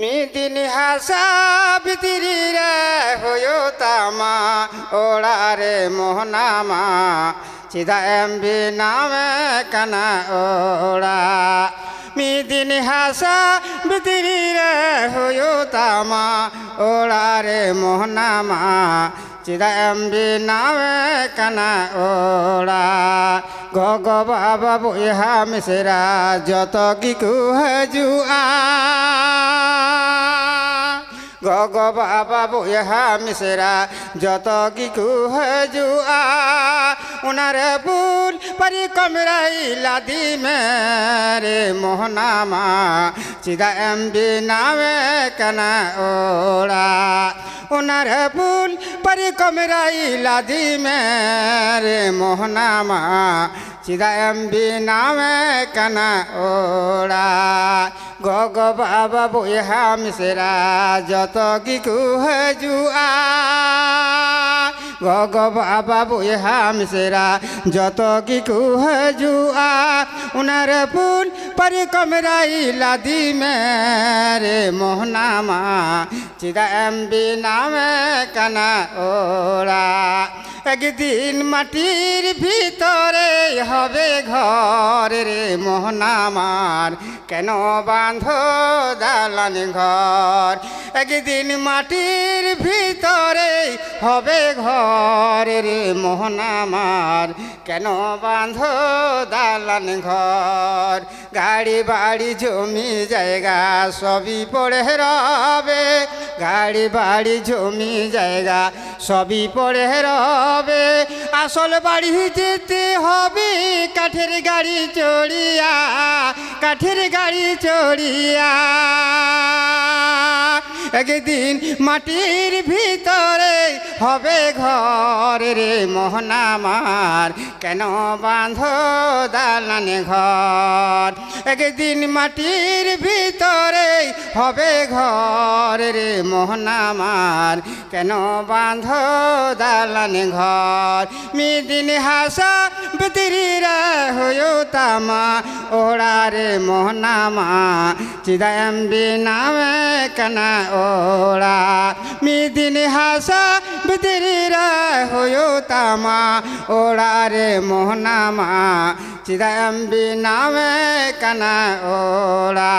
মিদিন হাসা ভিতরি রে হয়ো তামা ওড়ারে মোহনামা। চিদা এমবি নামে কানা ওড়া। মিদিন হাসা ভিতরি রে হয়ো তামা ওড়ারে মোহনামা। চিদা এমবি নামে কানা ওড়া। গগ বাবা বইহা ᱡᱚᱛᱚ যত কি কুহজুয়া গগ বাবা বইহা ᱡᱚᱛᱚ যত কি কুহজুয়া উনারে বুল পরি কমরাই লাদি মেরে মোহনামা, চিদা এমবি নামে কানা ওড়া? ওনার ফুল পরি কমরাই লাদি মেরে মোহনামা, চিদা এমবি নামে কানা ওড়া? গগ বাবা বইহা মিসরা যত কি কুহজুয়া গগ বাবা যত কি কুহজুয়া উনার ফুল পরি কমরাই লাদি মেরে মোহনামা চিদা এমবি নামে কানা ওরা। একদিন মাটির ভিতরে হবে ঘর রে মোহনামার কেন বাঁধ দালান ঘর? একদিন মাটির ভিতরে হবে ঘর রে মোহনামার কেন বাঁধ দালান ঘর? গাড়ি বাড়ি, জমি, জায়গা সবই পড়ে রবে। গাড়ি বাড়ি, জমি, জায়গা সবই পড়ে রবে। আসল বাড়ি যেতে হবে কাঠের গাড়ি চড়িয়া, কাঠের গাড়ি চড়িয়া। একদিন মাটির ভিতরে হবে ঘর রে মোহনামার কেন বাঁধ দালানে ঘর? একদিন মাটির ভিতরে হবে ঘর রে মোহনামার কেন বাঁধ দালানে ঘর? মিদিন হাসা বেতিরিরা হয়ো তামা। ওড়া রে মোহনামা চিদায়ম নামে কানা ওড়া। মিদিন হাসা বিদিরি হয়ো তামা, ওড়া রে মোহনামা। চিদায়ম নামে কানা ওড়া।